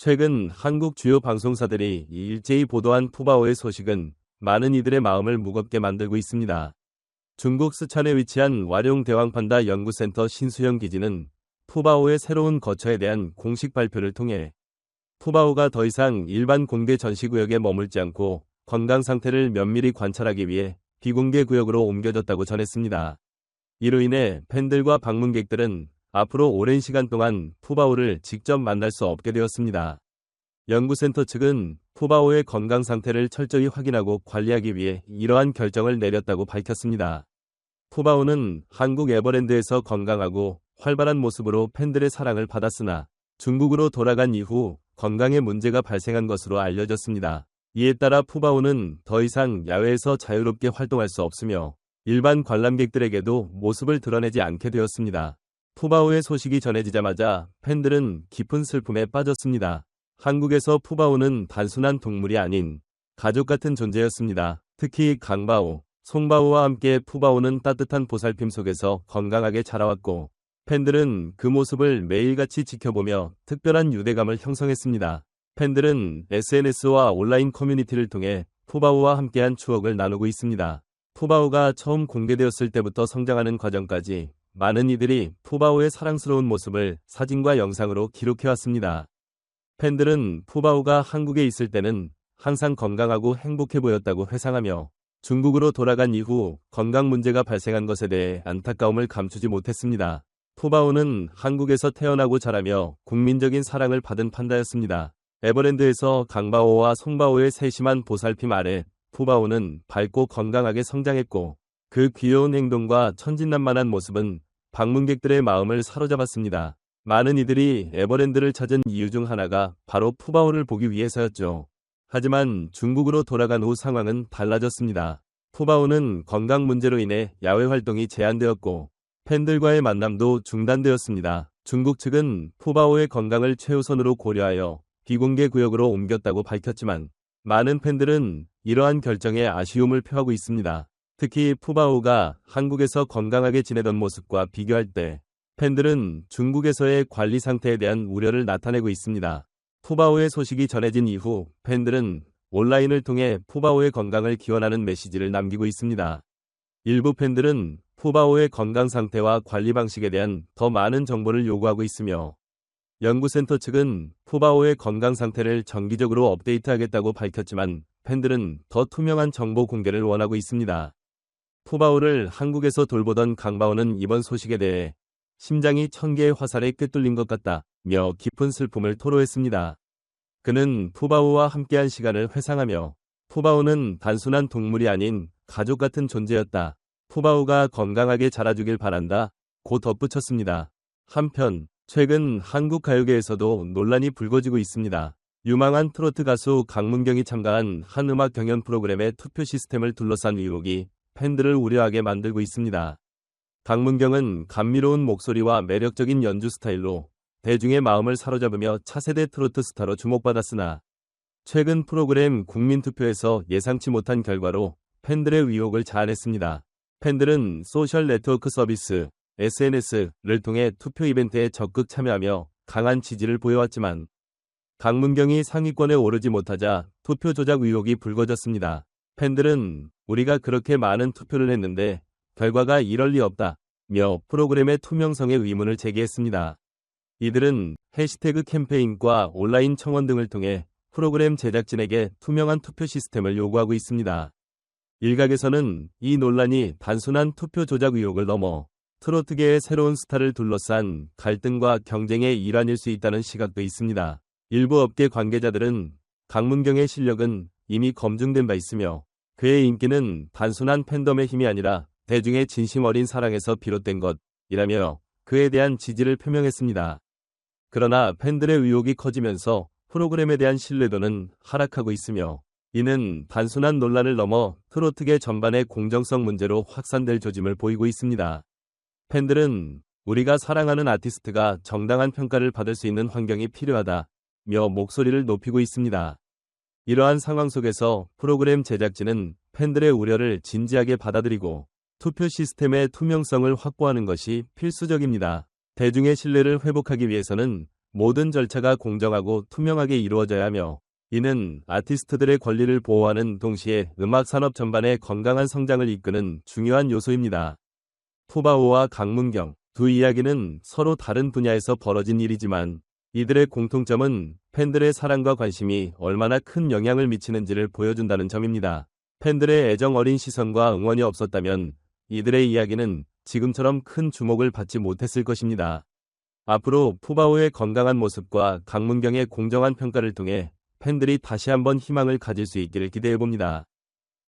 최근 한국 주요 방송사들이 일제히 보도한 푸바오의 소식은 많은 이들의 마음을 무겁게 만들고 있습니다. 중국 스촨에 위치한 와룡 대왕판다 연구센터 신수영 기지는 푸바오의 새로운 거처에 대한 공식 발표를 통해 푸바오가 더 이상 일반 공개 전시구역에 머물지 않고 건강 상태를 면밀히 관찰하기 위해 비공개 구역으로 옮겨졌다고 전했습니다. 이로 인해 팬들과 방문객들은 앞으로 오랜 시간 동안 푸바오를 직접 만날 수 없게 되었습니다. 연구센터 측은 푸바오의 건강 상태를 철저히 확인하고 관리하기 위해 이러한 결정을 내렸다고 밝혔습니다. 푸바오는 한국 에버랜드에서 건강하고 활발한 모습으로 팬들의 사랑을 받았으나 중국으로 돌아간 이후 건강에 문제가 발생한 것으로 알려졌습니다. 이에 따라 푸바오는 더 이상 야외에서 자유롭게 활동할 수 없으며 일반 관람객들에게도 모습을 드러내지 않게 되었습니다. 푸바오의 소식이 전해지자마자 팬들은 깊은 슬픔에 빠졌습니다. 한국에서 푸바오는 단순한 동물이 아닌 가족 같은 존재였습니다. 특히 강바오, 송바오와 함께 푸바오는 따뜻한 보살핌 속에서 건강하게 자라왔고 팬들은 그 모습을 매일같이 지켜보며 특별한 유대감을 형성했습니다. 팬들은 SNS와 온라인 커뮤니티를 통해 푸바오와 함께한 추억을 나누고 있습니다. 푸바오가 처음 공개되었을 때부터 성장하는 과정까지 많은 이들이 푸바오의 사랑스러운 모습을 사진과 영상으로 기록해왔습니다. 팬들은 푸바오가 한국에 있을 때는 항상 건강하고 행복해 보였다고 회상하며 중국으로 돌아간 이후 건강 문제가 발생한 것에 대해 안타까움을 감추지 못했습니다. 푸바오는 한국에서 태어나고 자라며 국민적인 사랑을 받은 판다였습니다. 에버랜드에서 강바오와 송바오의 세심한 보살핌 아래 푸바오는 밝고 건강하게 성장했고 그 귀여운 행동과 천진난만한 모습은 방문객들의 마음을 사로잡았습니다. 많은 이들이 에버랜드를 찾은 이유 중 하나가 바로 푸바오를 보기 위해서였죠. 하지만 중국으로 돌아간 후 상황은 달라졌습니다. 푸바오는 건강 문제로 인해 야외 활동이 제한되었고 팬들과의 만남도 중단되었습니다. 중국 측은 푸바오의 건강을 최우선으로 고려하여 비공개 구역으로 옮겼다고 밝혔지만 많은 팬들은 이러한 결정에 아쉬움을 표하고 있습니다. 특히 푸바오가 한국에서 건강하게 지내던 모습과 비교할 때 팬들은 중국에서의 관리 상태에 대한 우려를 나타내고 있습니다. 푸바오의 소식이 전해진 이후 팬들은 온라인을 통해 푸바오의 건강을 기원하는 메시지를 남기고 있습니다. 일부 팬들은 푸바오의 건강 상태와 관리 방식에 대한 더 많은 정보를 요구하고 있으며 연구센터 측은 푸바오의 건강 상태를 정기적으로 업데이트하겠다고 밝혔지만 팬들은 더 투명한 정보 공개를 원하고 있습니다. 푸바오를 한국에서 돌보던 강바오는 이번 소식에 대해 심장이 천 개의 화살에 꿰뚫린 것 같다며 깊은 슬픔을 토로했습니다. 그는 푸바오와 함께한 시간을 회상하며 푸바오는 단순한 동물이 아닌 가족 같은 존재였다. 푸바오가 건강하게 자라주길 바란다. 고 덧붙였습니다. 한편 최근 한국 가요계에서도 논란이 불거지고 있습니다. 유망한 트로트 가수 강문경이 참가한 한 음악 경연 프로그램의 투표 시스템을 둘러싼 의혹이 팬들을 우려하게 만들고 있습니다. 강문경은 감미로운 목소리와 매력적인 연주 스타일로 대중의 마음을 사로잡으며 차세대 트로트 스타로 주목받았으나 최근 프로그램 국민투표에서 예상치 못한 결과로 팬들의 의혹을 자아냈습니다. 팬들은 소셜 네트워크 서비스 SNS를 통해 투표 이벤트에 적극 참여하며 강한 지지를 보여왔지만 강문경이 상위권에 오르지 못하자 투표 조작 의혹이 불거졌습니다. 팬들은 우리가 그렇게 많은 투표를 했는데 결과가 이럴 리 없다 며 프로그램의 투명성에 의문을 제기했습니다. 이들은 해시태그 캠페인과 온라인 청원 등을 통해 프로그램 제작진에게 투명한 투표 시스템을 요구하고 있습니다. 일각에서는 이 논란이 단순한 투표 조작 의혹을 넘어 트로트계의 새로운 스타를 둘러싼 갈등과 경쟁의 일환일 수 있다는 시각도 있습니다. 일부 업계 관계자들은 강문경의 실력은 이미 검증된 바 있으며 그의 인기는 단순한 팬덤의 힘이 아니라 대중의 진심 어린 사랑에서 비롯된 것이라며 그에 대한 지지를 표명했습니다. 그러나 팬들의 의혹이 커지면서 프로그램에 대한 신뢰도는 하락하고 있으며 이는 단순한 논란을 넘어 트로트계 전반의 공정성 문제로 확산될 조짐을 보이고 있습니다. 팬들은 우리가 사랑하는 아티스트가 정당한 평가를 받을 수 있는 환경이 필요하다며 목소리를 높이고 있습니다. 이러한 상황 속에서 프로그램 제작진은 팬들의 우려를 진지하게 받아들이고 투표 시스템의 투명성을 확보하는 것이 필수적입니다. 대중의 신뢰를 회복하기 위해서는 모든 절차가 공정하고 투명하게 이루어져야 하며 이는 아티스트들의 권리를 보호하는 동시에 음악 산업 전반의 건강한 성장을 이끄는 중요한 요소입니다. 푸바오와 강문경 두 이야기는 서로 다른 분야에서 벌어진 일이지만 이들의 공통점은 팬들의 사랑과 관심이 얼마나 큰 영향을 미치는지를 보여준다는 점입니다. 팬들의 애정 어린 시선과 응원이 없었다면 이들의 이야기는 지금처럼 큰 주목을 받지 못했을 것입니다. 앞으로 푸바오의 건강한 모습과 강문경의 공정한 평가를 통해 팬들이 다시 한번 희망을 가질 수 있기를 기대해봅니다.